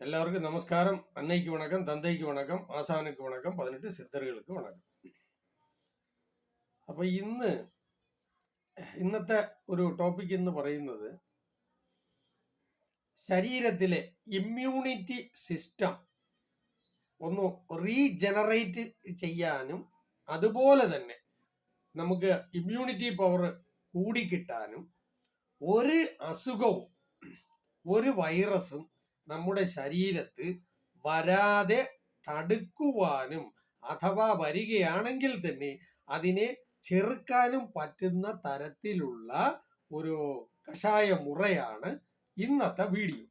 எல்லாருக்கும் நமஸ்காரம் அன்னைக்கு வணக்கம் தந்தைக்கு வணக்கம் ஆசானுக்கு வணக்கம் பதினெட்டு സിദ്ധറുകൾക്ക് വണക്കം അപ്പൊ ഇന്ന് ഇന്നത്തെ ഒരു ടോപ്പിക് എന്ന് പറയുന്നത് ശരീരത്തിലെ ഇമ്മ്യൂണിറ്റി സിസ്റ്റം ഒന്ന് റീജനറേറ്റ് ചെയ്യാനും അതുപോലെ തന്നെ നമുക്ക് ഇമ്മ്യൂണിറ്റി പവർ കൂടിക്കിട്ടാനും ഒരു അസുഖവും ഒരു വൈറസും നമ്മുടെ ശരീരത്ത് വരാതെ തടുക്കുവാനും അഥവാ വരികയാണെങ്കിൽ തന്നെ അതിനെ ചെറുക്കാനും പറ്റുന്ന തരത്തിലുള്ള ഒരു കഷായ മുറയാണ് ഇന്നത്തെ വീഡിയോ.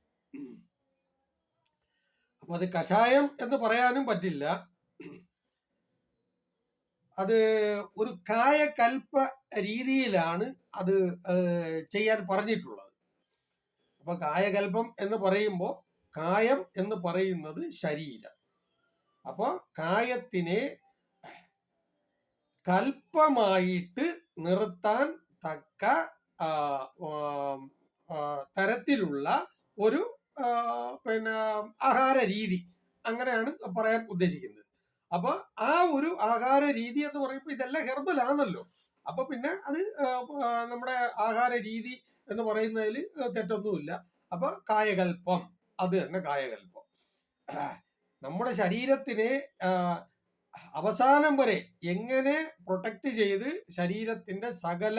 അപ്പൊ അത് കഷായം എന്ന് പറയാനും പറ്റില്ല. അത് ഒരു കായകൽപ്പ രീതിയിലാണ് അത് ചെയ്യാൻ പറഞ്ഞിട്ടുള്ളത്. അപ്പൊ കായകൽപ്പം എന്ന് പറയുമ്പോൾ കായം എന്ന് പറയുന്നത് ശരീരം. അപ്പൊ കായത്തിനെ കൽപ്പമായിട്ട് നിർത്താൻ തക്ക തരത്തിലുള്ള ഒരു പിന്നെ ആഹാര രീതി അങ്ങനെയാണ് പറയാൻ ഉദ്ദേശിക്കുന്നത്. അപ്പൊ ആ ഒരു ആഹാര രീതി എന്ന് പറയുമ്പോൾ ഇതെല്ലാം ഹെർബൽ ആണല്ലോ. അപ്പൊ പിന്നെ അത് നമ്മുടെ ആഹാര രീതി എന്ന് പറയുന്നതിൽ തെറ്റൊന്നുമില്ല. അപ്പൊ കായകൽപ്പം. അത് തന്നെ കായകൽപ്പം നമ്മുടെ ശരീരത്തിനെ അവസാനം വരെ എങ്ങനെ പ്രൊട്ടക്ട് ചെയ്ത് ശരീരത്തിന്റെ സകല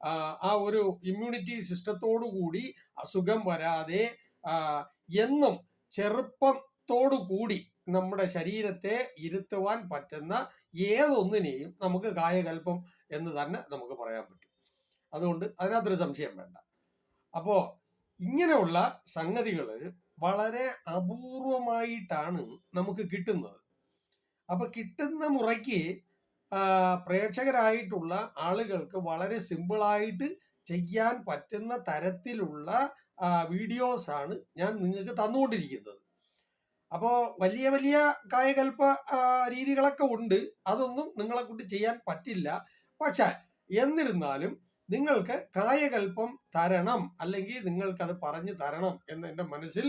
ആ, ഒരു ഇമ്മ്യൂണിറ്റി സിസ്റ്റത്തോടു കൂടി അസുഖം വരാതെ എന്നും ചെറുപ്പത്തോടു കൂടി നമ്മുടെ ശരീരത്തെ ഇരുത്തുവാൻ പറ്റുന്ന ഏതൊന്നിനെയും നമുക്ക് കായകൽപ്പം എന്ന് തന്നെ നമുക്ക് പറയാൻ പറ്റും. അതുകൊണ്ട് അതിനകത്തൊരു സംശയം വേണ്ട. അപ്പോ ഇങ്ങനെയുള്ള സംഗതികൾ വളരെ അപൂർവമായിട്ടാണ് നമുക്ക് കിട്ടുന്നത്. അപ്പൊ കിട്ടുന്ന മുറയ്ക്ക് പ്രേക്ഷകരായിട്ടുള്ള ആളുകൾക്ക് വളരെ സിമ്പിളായിട്ട് ചെയ്യാൻ പറ്റുന്ന തരത്തിലുള്ള വീഡിയോസ് ആണ് ഞാൻ നിങ്ങൾക്ക് തന്നുകൊണ്ടിരിക്കുന്നത്. അപ്പോൾ വലിയ വലിയ കായകൽപ്പ രീതികളൊക്കെ ഉണ്ട്. അതൊന്നും നിങ്ങളെ കൊണ്ട് ചെയ്യാൻ പറ്റില്ല. പക്ഷേ എന്നിരുന്നാലും നിങ്ങൾക്ക് കായകൽപ്പം തരണം അല്ലെങ്കിൽ നിങ്ങൾക്ക് അത് പറഞ്ഞു തരണം എന്ന് എന്റെ മനസ്സിൽ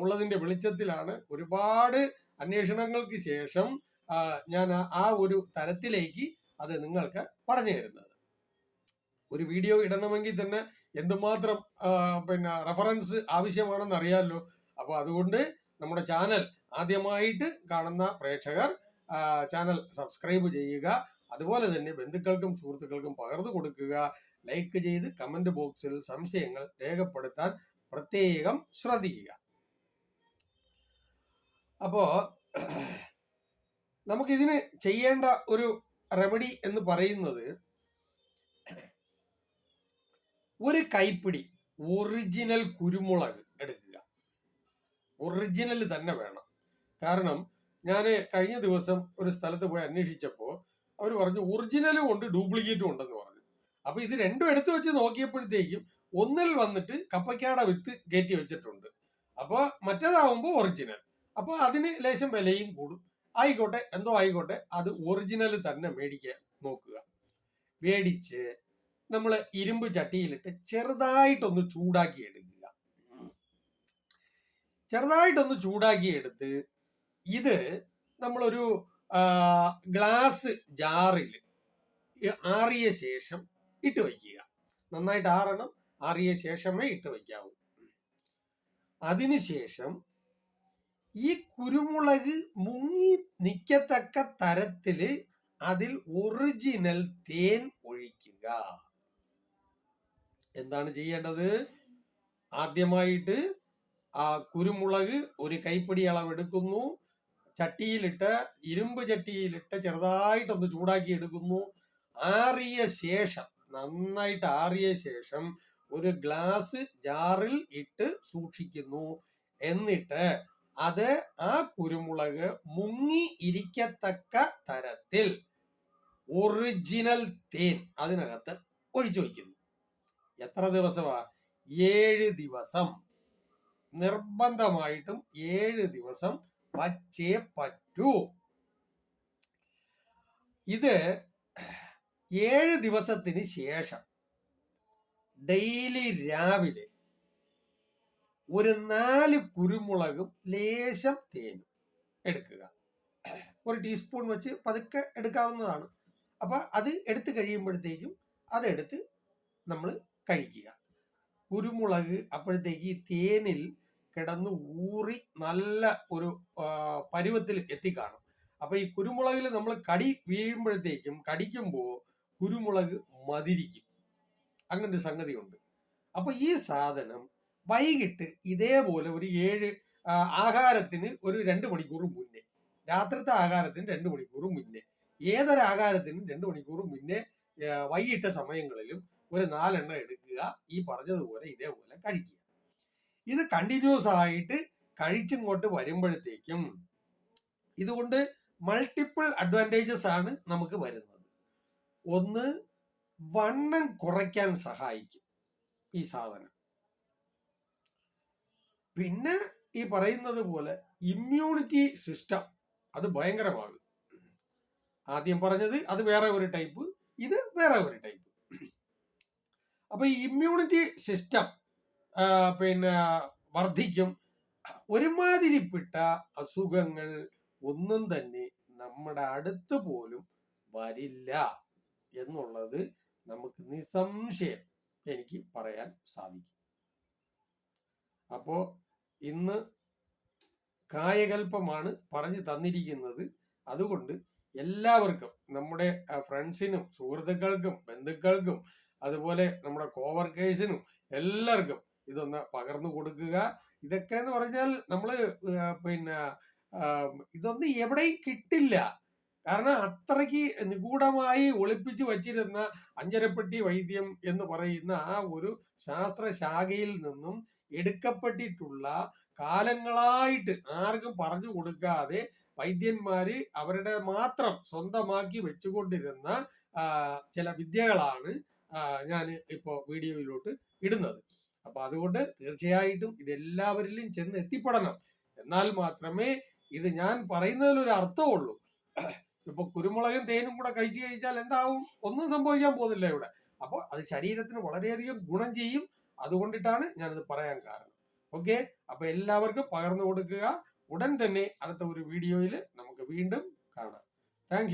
ഉള്ളതിന്റെ വെളിച്ചത്തിലാണ് ഒരുപാട് അന്വേഷണങ്ങൾക്ക് ശേഷം ഞാൻ ആ- ഒരു തരത്തിലേക്ക് അത് നിങ്ങൾക്ക് പറഞ്ഞു തരുന്നത്. ഒരു വീഡിയോ ഇടണമെങ്കിൽ തന്നെ എന്തുമാത്രം പിന്നെ റെഫറൻസ് ആവശ്യമാണെന്ന് അറിയാമല്ലോ. അപ്പോൾ അതുകൊണ്ട് നമ്മുടെ ചാനൽ ആദ്യമായിട്ട് കാണുന്ന പ്രേക്ഷകർ ചാനൽ സബ്സ്ക്രൈബ് ചെയ്യുക. അതുപോലെ തന്നെ ബന്ധുക്കൾക്കും സുഹൃത്തുക്കൾക്കും പകർന്നു കൊടുക്കുക. ലൈക്ക് ചെയ്ത് കമന്റ് ബോക്സിൽ സംശയങ്ങൾ രേഖപ്പെടുത്താൻ പ്രത്യേകം ശ്രദ്ധിക്കുക. അപ്പോ നമുക്കിതിന് ചെയ്യേണ്ട ഒരു റെമഡി എന്ന് പറയുന്നത് ഒരു കൈപ്പിടി ഒറിജിനൽ കുരുമുളക് എടുക്കുക. ഒറിജിനൽ തന്നെ വേണം. കാരണം ഞാൻ കഴിഞ്ഞ ദിവസം ഒരു സ്ഥലത്ത് പോയി അന്വേഷിച്ചപ്പോൾ അവർ പറഞ്ഞു ഒറിജിനലും ഉണ്ട് ഡ്യൂപ്ലിക്കേറ്റും ഉണ്ടെന്ന് പറഞ്ഞു. അപ്പൊ ഇത് രണ്ടും എടുത്തു വെച്ച് നോക്കിയപ്പോഴത്തേക്കും ഒന്നിൽ വന്നിട്ട് കപ്പയ്ക്കാട വിത്ത് കയറ്റി വെച്ചിട്ടുണ്ട്. അപ്പൊ മറ്റേതാവുമ്പോൾ ഒറിജിനൽ. അപ്പൊ അതിന് ലേശം വിലയും കൂടും. ആയിക്കോട്ടെ എന്തോ ആയിക്കോട്ടെ അത് ഒറിജിനൽ തന്നെ മേടിക്കാൻ നോക്കുക. മേടിച്ച് നമ്മൾ ഇരുമ്പ് ചട്ടിയിലിട്ട് ചെറുതായിട്ടൊന്ന് ചൂടാക്കി എടുക്കുക. ചെറുതായിട്ടൊന്ന് ചൂടാക്കി എടുത്ത് ഇത് നമ്മളൊരു ഗ്ലാസ് ജാറിൽ ആറിയ ശേഷം ഇട്ട് വയ്ക്കുക. നന്നായിട്ട് ആറണം ആറിയ ശേഷമേ ഇട്ട് വയ്ക്കാവൂ. അതിനുശേഷം ഈ കുരുമുളക് മുങ്ങി നിൽക്കത്തക്ക തരത്തിൽ അതിൽ ഒറിജിനൽ തേൻ ഒഴിക്കുക. എന്താണ് ചെയ്യേണ്ടത്? ആദ്യമായിട്ട് ആ കുരുമുളക് ഒരു കൈപ്പിടി അളവെടുക്കുന്നു. ചട്ടിയിലിട്ട് ഇരുമ്പ് ചട്ടിയിലിട്ട് ചെറുതായിട്ടൊന്ന് ചൂടാക്കി എടുക്കുന്നു ആറിയ ശേഷം നന്നായിട്ട് ആറിയ ശേഷം ഒരു ഗ്ലാസ് ജാറിൽ ഇട്ട് സൂക്ഷിക്കുന്നു. എന്നിട്ട് അത് ആ കുരുമുളക് മുങ്ങി ഇരിക്കത്തക്ക തരത്തിൽ ഒറിജിനൽ തേൻ അതിനകത്ത് ഒഴിച്ചു വയ്ക്കുന്നു. എത്ര ദിവസമാ? ഏഴ് ദിവസം. നിർബന്ധമായിട്ടും ഏഴ് ദിവസം വച്ചേ പറ്റൂ. ഇത് ഏഴ് ദിവസത്തിന് ശേഷം ഡെയിലി രാവിലെ ഒരു നാല് കുരുമുളകും ലേശം തേനും എടുക്കുക. ഒരു ടീസ്പൂൺ വെച്ച് പതുക്കെ എടുക്കാവുന്നതാണ്. അപ്പൊ അത് എടുത്തു കഴിയുമ്പോഴത്തേക്കും അതെടുത്ത് നമ്മൾ കഴിക്കുക. കുരുമുളക് അപ്പോഴത്തേക്ക് തേനിൽ കിടന്ന് ഊറി നല്ല ഒരു പരുവത്തിൽ എത്തിക്കാണും. അപ്പൊ ഈ കുരുമുളകിൽ നമ്മൾ കടി വീഴുമ്പോഴത്തേക്കും കടിക്കുമ്പോൾ കുരുമുളക് മതിരിക്കും. അങ്ങനെ ഒരു സംഗതിയുണ്ട്. അപ്പൊ ഈ സാധനം വൈകിട്ട് ഇതേപോലെ ഒരു ഏഴ് ആഹാരത്തിന് ഒരു രണ്ട് മണിക്കൂർ മുന്നേ രാത്രിത്തെ ആഹാരത്തിന് രണ്ട് മണിക്കൂർ മുന്നേ ഏതൊരു ആഹാരത്തിനും രണ്ട് മണിക്കൂർ മുന്നേ വൈകിട്ട സമയങ്ങളിലും ഒരു നാലെണ്ണം എടുക്കുക ഈ പറഞ്ഞതുപോലെ ഇതേപോലെ കഴിക്കുക. ഇത് കണ്ടിന്യൂസ് ആയിട്ട് കഴിച്ചിങ്ങോട്ട് വരുമ്പോഴത്തേക്കും ഇതുകൊണ്ട് മൾട്ടിപ്പിൾ അഡ്വാന്റേജസ് ആണ് നമുക്ക് വരുന്നത്. ഒന്ന് വണ്ണം കുറയ്ക്കാൻ സഹായിക്കും ഈ സാധനം. പിന്നെ ഈ പറയുന്നത് പോലെ ഇമ്മ്യൂണിറ്റി സിസ്റ്റം അത് ഭയങ്കരമാകും ആദ്യം പറഞ്ഞത് അത് വേറെ ഒരു ടൈപ്പ് ഇത് വേറെ ഒരു ടൈപ്പ് അപ്പൊ ഈ ഇമ്മ്യൂണിറ്റി സിസ്റ്റം പിന്നെ വർദ്ധിക്കും ഒരുമാതിരിപ്പെട്ട അസുഖങ്ങൾ ഒന്നും തന്നെ നമ്മുടെ അടുത്ത് പോലും വരില്ല എന്നുള്ളത് നമുക്ക് നിസ്സംശയം എനിക്ക് പറയാൻ സാധിക്കും. അപ്പോ ഇന്ന് കായകൽപ്പമാണ് പറഞ്ഞു തന്നിരിക്കുന്നത്. അതുകൊണ്ട് എല്ലാവർക്കും നമ്മുടെ ഫ്രണ്ട്സിനും സുഹൃത്തുക്കൾക്കും ബന്ധുക്കൾക്കും അതുപോലെ നമ്മുടെ കോവർക്കേഴ്സിനും എല്ലാവർക്കും ഇതൊന്ന് പകർന്നു കൊടുക്കുക. ഇതൊക്കെ എന്ന് പറഞ്ഞാൽ നമ്മൾ പിന്നെ ഇതൊന്നും എവിടെയും കിട്ടില്ല. കാരണം അത്രയ്ക്ക് നിഗൂഢമായി ഒളിപ്പിച്ചു വച്ചിരുന്ന അഞ്ചരപ്പെട്ടി വൈദ്യം എന്ന് പറയുന്ന ആ ഒരു ശാസ്ത്ര ശാഖയിൽ നിന്നും എടുക്കപ്പെട്ടിട്ടുള്ള കാലങ്ങളായിട്ട് ആർക്കും പറഞ്ഞു കൊടുക്കാതെ വൈദ്യന്മാര് അവരുടെ മാത്രം സ്വന്തമാക്കി വെച്ചുകൊണ്ടിരുന്ന ചില വിദ്യകളാണ് ഞാൻ ഇപ്പോ വീഡിയോയിലോട്ട് ഇടുന്നത്. അപ്പൊ അതുകൊണ്ട് തീർച്ചയായിട്ടും ഇതെല്ലാവരിലും ചെന്ന് എത്തിപ്പെടണം. എന്നാൽ മാത്രമേ ഇത് ഞാൻ പറയുന്നതിൽ ഒരു അർത്ഥമുള്ളൂ ഇപ്പൊ കുരുമുളകും തേനും കൂടെ കഴിച്ചു കഴിച്ചാൽ എന്താവും? ഒന്നും സംഭവിക്കാൻ പോകുന്നില്ല ഇവിടെ. അപ്പോൾ അത് ശരീരത്തിന് വളരെയധികം ഗുണം ചെയ്യും. അതുകൊണ്ടിട്ടാണ് ഞാനത് പറയാൻ കാരണം. ഓക്കെ? അപ്പൊ എല്ലാവർക്കും പകർന്നു കൊടുക്കുക. ഉടൻ തന്നെ അടുത്ത ഒരു വീഡിയോയിൽ നമുക്ക് വീണ്ടും കാണാം. താങ്ക്